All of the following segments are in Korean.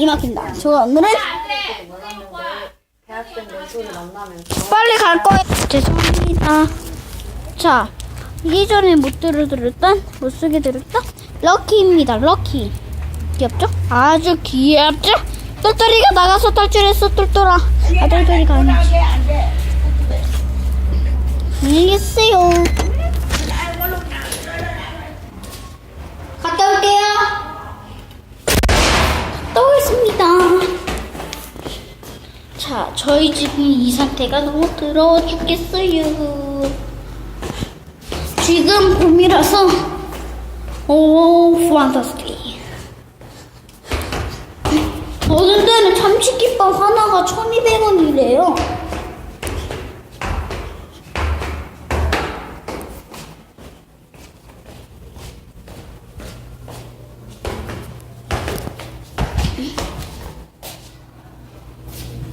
이만큼다. 저 오늘은 대학생 연수를 만나면 빨리 갈 거예요. 죄송합니다. 자, 이전에 못 들어들었던, 못 쓰게 들었던 럭키입니다. 럭키. 귀엽죠? 아주 귀엽죠? 똘똘이가 나가서 탈출했어, 똘똘아. 아, 똘똘이가 아니지. 안녕히 계세요. 갔다 올게요. 갔다 오겠습니다. 자, 저희 집은 이 상태가 너무 더러워 죽겠어요. 지금 봄이라서, 오, 판타스틱. 어느 데는 참치김밥 하나가 1200원이래요.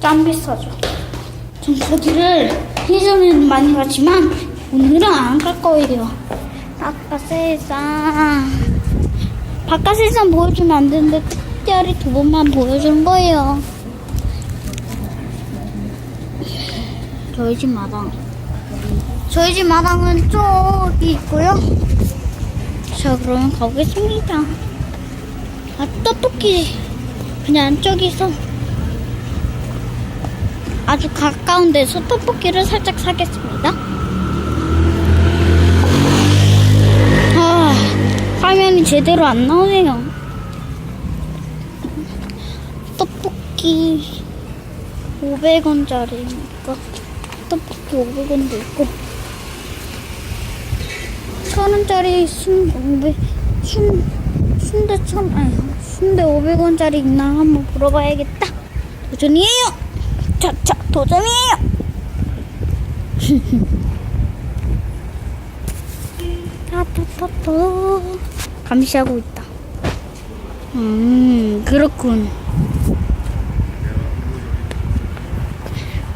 짱 비싸죠. 전 거기를 예전에는 많이 갔지만 오늘은 안 갈 거예요. 아까 세상 바깥 세상 보여주면 안 되는데 특별히 두 번만 보여주는 거예요. 저희 집 마당. 저희 집 마당은 저기 있고요. 자, 그러면 가보겠습니다. 아, 떡볶이 그냥 저기서 아주 가까운 데서 떡볶이를 살짝 사겠습니다. 아, 화면이 제대로 안 나오네요. 떡볶이 500원짜리니까 떡볶이 500원도 있고 1000원짜리 순, 500, 순, 순대 천, 아니, 순대 500원짜리 있나 한번 물어봐야겠다. 도전이에요! 자, 자, 도전이에요! 타타타타. 감시하고 있다. 음, 그렇군.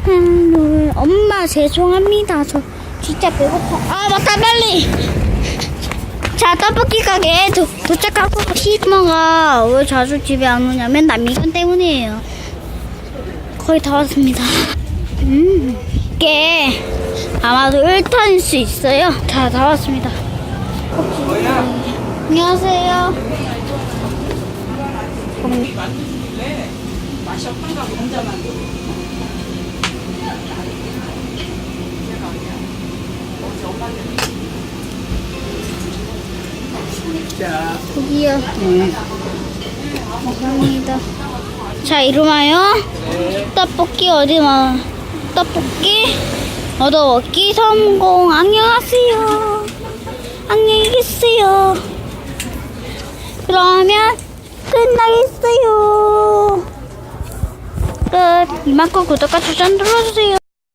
음, 엄마, 죄송합니다. 저 진짜 배고파. 아, 맞다, 빨리! 자, 떡볶이 가게 도, 도착하고 시모가 왜 자주 집에 안 오냐면 남이건 때문이에요. 거의 다 왔습니다. 음, 이게 아마도 1턴일 수 있어요. 자, 다 왔습니다. 안녕하세요. 여기요. 감사합니다. 자, 이름하여 떡볶이 어디 마 떡볶이 얻어먹기 성공. 안녕하세요. 안녕히 계세요. 그러면 끝나겠어요. 끝. 이만큼 구독과 추천 눌러주세요.